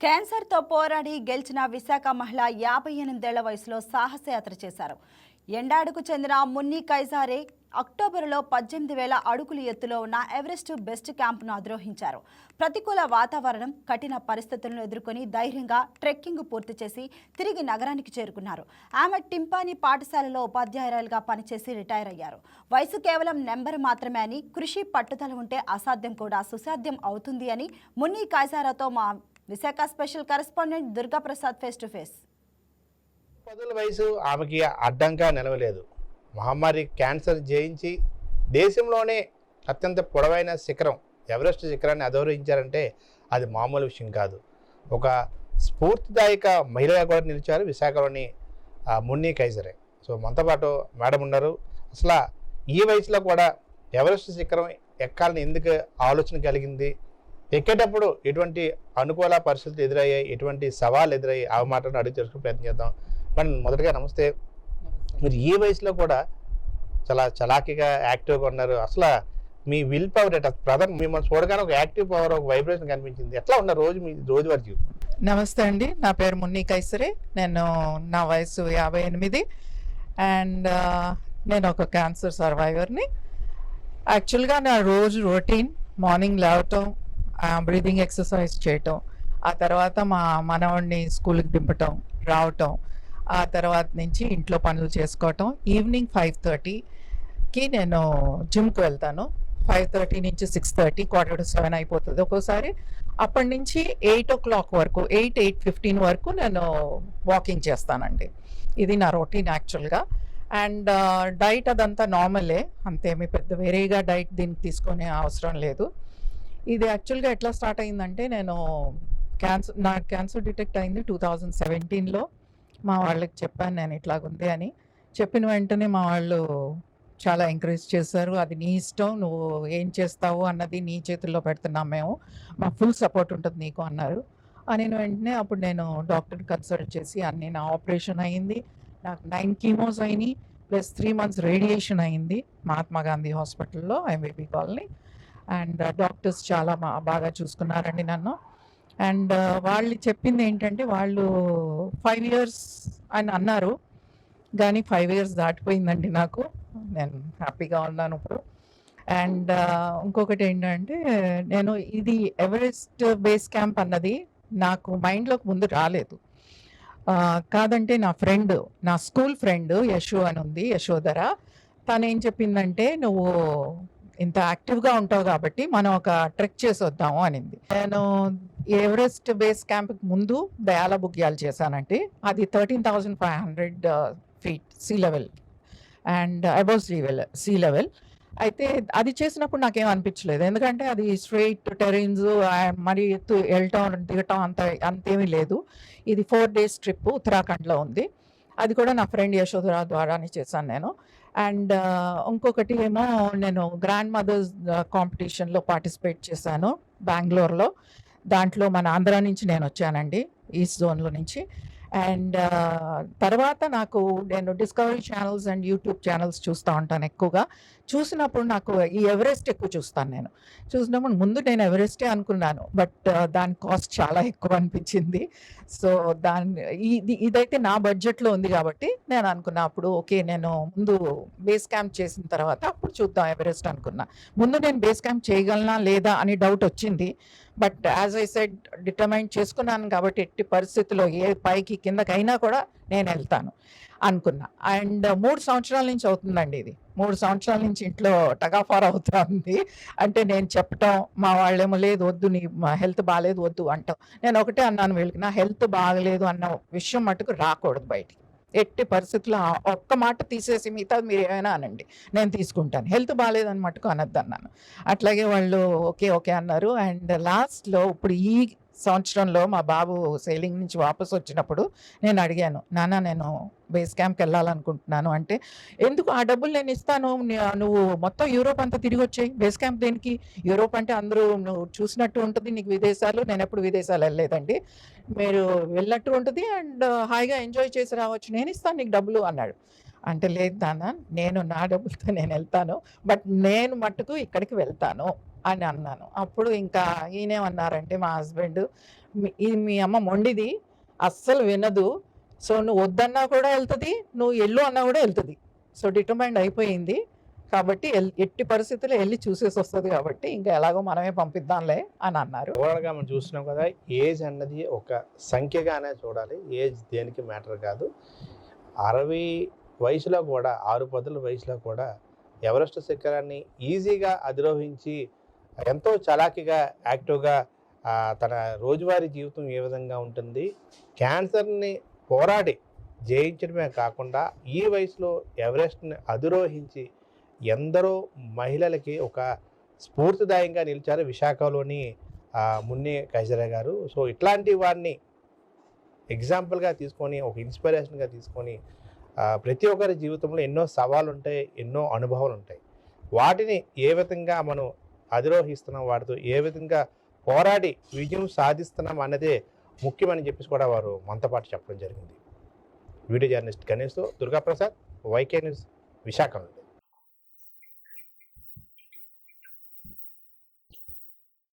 క్యాన్సర్తో పోరాడి గెలిచిన విశాఖ మహిళ యాభై ఎనిమిదేళ్ళ వయసులో సాహసయాత్ర చేశారు. ఎండాడుకు చెందిన మున్ని కైజారే అక్టోబరులో పద్దెనిమిది వేల అడుగులు ఎత్తులో ఉన్న ఎవరెస్ట్ బెస్ట్ క్యాంపును అధిరోహించారు ప్రతికూల వాతావరణం కఠిన పరిస్థితులను ఎదుర్కొని ధైర్యంగా ట్రెక్కింగ్ పూర్తి చేసి తిరిగి నగరానికి చేరుకున్నారు. ఆమె టింపాని పాఠశాలలో ఉపాధ్యాయురాలుగా పనిచేసి రిటైర్ అయ్యారు. వయసు కేవలం నెంబర్ మాత్రమే అని కృషి పట్టుదల ఉంటే అసాధ్యం కూడా సుసాధ్యం అవుతుంది అని మున్ని కాజారాతో మా Visakha special correspondent Durgaprasad face to face. పదుల వయసు ఆమెకి అడ్డంగా నిలవలేదు. మహమ్మారి క్యాన్సర్ జయించి దేశంలోనే అత్యంత పొడవైన శిఖరం ఎవరెస్ట్ శిఖరాన్ని అధోరించారంటే అది మామూలు విషయం కాదు. ఒక స్ఫూర్తిదాయక మహిళగా కూడా నిలిచారు విశాఖలోని మున్ని కైజరే సో మనతో పాటు మేడం ఉన్నారు. అసలు ఈ వయసులో కూడా ఎవరెస్ట్ శిఖరం ఎక్కాలని ఎందుకు ఆలోచన కలిగింది? ఎక్కేటప్పుడు ఎటువంటి అనుకూల పరిస్థితులు ఎదురయ్యాయి? ఎటువంటి సవాళ్ళు ఎదురయ్యాయి? ఆ మాటను అడిగి తెలుసుకునే ప్రయత్నం చేద్దాం. మేడం మొదటగా నమస్తే. మీరు ఈ వయసులో కూడా చాలా చలాకీగా యాక్టివ్గా ఉన్నారు. అసలు మీ విల్ పవర్ ఎట్ ప్రధాన మిమ్మల్ని చూడగానే ఒక యాక్టివ్ పవర్ ఒక వైబ్రేషన్ కనిపించింది. ఎట్లా ఉన్నారు రోజు మీ రోజువారీ జీవితం? నమస్తే అండి. నా పేరు మున్ని కైసరే. నేను నా వయసు యాభై ఎనిమిది. అండ్ నేను ఒక క్యాన్సర్ సర్వైవర్ని. యాక్చువల్గా నా రోజు రొటీన్ మార్నింగ్ లేవటం బ్రీదింగ్ ఎక్సర్సైజ్ చేయటం ఆ తర్వాత మా మనవాడిని స్కూల్కి దింపటం రావటం ఆ తర్వాత నుంచి ఇంట్లో పనులు చేసుకోవటం. ఈవినింగ్ ఫైవ్ థర్టీకి నేను జిమ్కి వెళ్తాను. ఫైవ్ థర్టీ నుంచి six thirty quarter to seven అయిపోతుంది ఒక్కోసారి. అప్పటి నుంచి ఎయిట్ ఓ క్లాక్ వరకు ఎయిట్ ఎయిట్ ఫిఫ్టీన్ వరకు నేను వాకింగ్ చేస్తానండి. ఇది నా రొటీన్ యాక్చువల్గా. అండ్ డైట్ అదంతా నార్మలే. అంతేమీ పెద్ద వేరేగా డైట్ దీనికి తీసుకునే అవసరం లేదు. ఇది యాక్చువల్గా ఎట్లా స్టార్ట్ అయిందంటే నేను క్యాన్సర్ నా క్యాన్సర్ డిటెక్ట్ అయింది టూ థౌజండ్ సెవెంటీన్లో. మా వాళ్ళకి చెప్పాను నేను ఇట్లాగుంది అని. చెప్పిన వెంటనే మా వాళ్ళు చాలా ఎంకరేజ్ చేశారు. అది నీ ఇష్టం నువ్వు ఏం చేస్తావు అన్నది నీ చేతుల్లో పెడుతున్నాం మేము. మా ఫుల్ సపోర్ట్ ఉంటుంది నీకు అన్నారు. అని వెంటనే అప్పుడు నేను డాక్టర్ కన్సల్ట్ చేసి అన్ని నా ఆపరేషన్ అయింది. నాకు నైన్ కీమోస్ అయినాయి ప్లస్ త్రీ మంత్స్ రేడియేషన్ అయింది. మహాత్మా గాంధీ హాస్పిటల్లో ఎంబీబీ కాలనీ. అండ్ డాక్టర్స్ చాలా మా- బాగా చూసుకున్నారండి నన్ను. అండ్ వాళ్ళు చెప్పింది ఏంటంటే వాళ్ళు ఫైవ్ ఇయర్స్ అని అన్నారు. కానీ ఫైవ్ ఇయర్స్ దాటిపోయిందండి నాకు. నేను హ్యాపీగా ఉన్నాను ఇప్పుడు. అండ్ ఇంకొకటి ఏంటంటే నేను ఇది ఎవరెస్ట్ బేస్ క్యాంప్ అన్నది నాకు మైండ్లోకి ముందు రాలేదు. కాదంటే నా ఫ్రెండ్ నా స్కూల్ ఫ్రెండ్ యశో అని ఉంది యశోధర. తను ఏం చెప్పిందంటే నువ్వు ఇంత యాక్టివ్గా ఉంటావు కాబట్టి మనం ఒక ట్రెక్ చేసి వద్దాము అనింది. నేను ఎవరెస్ట్ బేస్ క్యాంప్కి ముందు దయాల బుగ్యాలు చేశానంటే అది thirteen thousand five hundred feet sea level and above sea level sea level. అయితే అది చేసినప్పుడు నాకేం అనిపించలేదు. ఎందుకంటే అది స్ట్రైట్ టెరెన్స్ మరి ఎత్తు వెళ్ళటం దిగటం అంత అంతేమీ లేదు. ఇది ఫోర్ డేస్ ట్రిప్ ఉత్తరాఖండ్లో ఉంది. అది కూడా నా ఫ్రెండ్ యశోధర ద్వారానే చేశాను నేను. అండ్ ఇంకొకటి ఏమో నేను గ్రాండ్ మదర్స్ కాంపిటీషన్లో పార్టిసిపేట్ చేశాను బెంగళూరులో. దాంట్లో మన ఆంధ్ర నుంచి నేను వచ్చానండి ఈస్ట్ జోన్లో నుంచి. అండ్ తర్వాత నాకు నేను discovery channels and YouTube channels చూస్తూ ఉంటాను ఎక్కువగా. చూసినప్పుడు నాకు ఈ ఎవరెస్ట్ ఎక్కువ చూస్తాను నేను. చూసినప్పుడు ముందు నేను ఎవరెస్టే అనుకున్నాను బట్ uh, దాని కాస్ట్ చాలా ఎక్కువ అనిపించింది. సో దాని ఇది ఇదైతే నా బడ్జెట్లో ఉంది కాబట్టి నేను అనుకున్నా అప్పుడు ఓకే నేను ముందు బేస్ క్యాంప్ చేసిన తర్వాత అప్పుడు చూద్దాం ఎవరెస్ట్ అనుకున్నా. ముందు నేను బేస్ క్యాంప్ చేయగలనా లేదా అని డౌట్ వచ్చింది. But as I said determine చేసుకున్నాను కాబట్టి ఎట్టి పరిస్థితుల్లో ఏ పైకి కిందకైనా కూడా నేను వెళ్తాను అనుకున్నా. అండ్ మూడు సంవత్సరాల నుంచి అవుతుందండి ఇది. మూడు సంవత్సరాల నుంచి ఇంట్లో టగాఫార్ అవుతుంది. అంటే నేను చెప్పటం మా వాళ్ళేమో లేదు వద్దు నీ హెల్త్ బాగాలేదు వద్దు అంటాం. నేను ఒకటే అన్నాను వీళ్ళకి నా హెల్త్ బాగలేదు అన్న విషయం మటుకు రాకూడదు బయటికి. ఎట్టి పరిస్థితుల్లో ఒక్క మాట తీసేసి మిగతా మీరు ఏమైనా అనండి. నేను తీసుకుంటాను. హెల్త్ బాగాలేదని మటుకు అనొద్దు అన్నాను అట్లాగే వాళ్ళు ఓకే ఓకే అన్నారు. అండ్ లాస్ట్లో ఇప్పుడు ఈ సంవత్సరంలో మా బాబు సేలింగ్ నుంచి వాపసు వచ్చినప్పుడు నేను అడిగాను నాన్న నేను బేస్ క్యాంప్కి వెళ్ళాలనుకుంటున్నాను. అంటే ఎందుకు? ఆ డబ్బులు నేను ఇస్తాను. నువ్వు మొత్తం యూరోప్ అంతా తిరిగి వచ్చాయి. బేస్ క్యాంప్ దేనికి? యూరోప్ అంటే అందరూ నువ్వు చూసినట్టు ఉంటుంది నీకు విదేశాలు నేను ఎప్పుడు విదేశాలు వెళ్ళలేదండి. మీరు వెళ్ళినట్టు ఉంటుంది అండ్ హాయిగా ఎంజాయ్ చేసి రావచ్చు. నేను ఇస్తాను నీకు డబ్బులు. అన్నాడు. అంటే లేదు నాన్న నేను నా డబ్బులతో నేను వెళ్తాను. బట్ నేను మట్టుకు ఇక్కడికి వెళ్తాను. అని అన్నాను. అప్పుడు ఇంకా ఈయనేమన్నారంటే మా హస్బెండ్ ఇది మీ అమ్మ మొండిది అస్సలు వినదు. సో నువ్వు వద్దన్నా కూడా వెళ్తుంది నువ్వు ఎల్లు అన్నా కూడా వెళ్తుంది. సో డిటర్మైండ్ అయిపోయింది. కాబట్టి ఎల్- ఎట్టి పరిస్థితుల్లో వెళ్ళి చూసేసి వస్తుంది కాబట్టి ఇంకా ఎలాగో మనమే పంపిద్దాంలే అని అన్నారు. ఓవరాల్గా మనం చూస్తున్నాం కదా ఏజ్ అన్నది ఒక సంఖ్యగానే చూడాలి. ఏజ్ దేనికి మ్యాటర్ కాదు. అరవై వయసులో కూడా ఆరు పదుల వయసులో కూడా ఎవరెస్ట్ శిఖరాన్ని ఈజీగా అధిరోహించి ఎంతో చలాకీగా యాక్టివ్గా తన రోజువారీ జీవితం ఏ విధంగా ఉంటుంది? క్యాన్సర్ని పోరాడి జయించడమే కాకుండా ఈ వయసులో ఎవరెస్ట్ని అధిరోహించి ఎందరో మహిళలకి ఒక స్ఫూర్తిదాయంగా నిలిచారు విశాఖలోని మున్నే మున్ని కైజరా గారు. సో ఇట్లాంటి వారిని ఎగ్జాంపుల్గా తీసుకొని ఒక ఇన్స్పిరేషన్గా తీసుకొని ప్రతి ఒక్కరి జీవితంలో ఎన్నో సవాళ్ళు ఉంటాయి ఎన్నో అనుభవాలు ఉంటాయి వాటిని ఏ విధంగా మనం అధిరోహిస్తున్నాం వాటితో ఏ విధంగా పోరాడి విజయం సాధిస్తున్నాం అన్నదే ముఖ్యమని చెప్పేసి కూడా వారు మనతో పాటు చెప్పడం జరిగింది. వీడియో జర్నలిస్ట్ గణేష్తో దుర్గాప్రసాద్ వైకే న్యూస్ విశాఖ నుండి.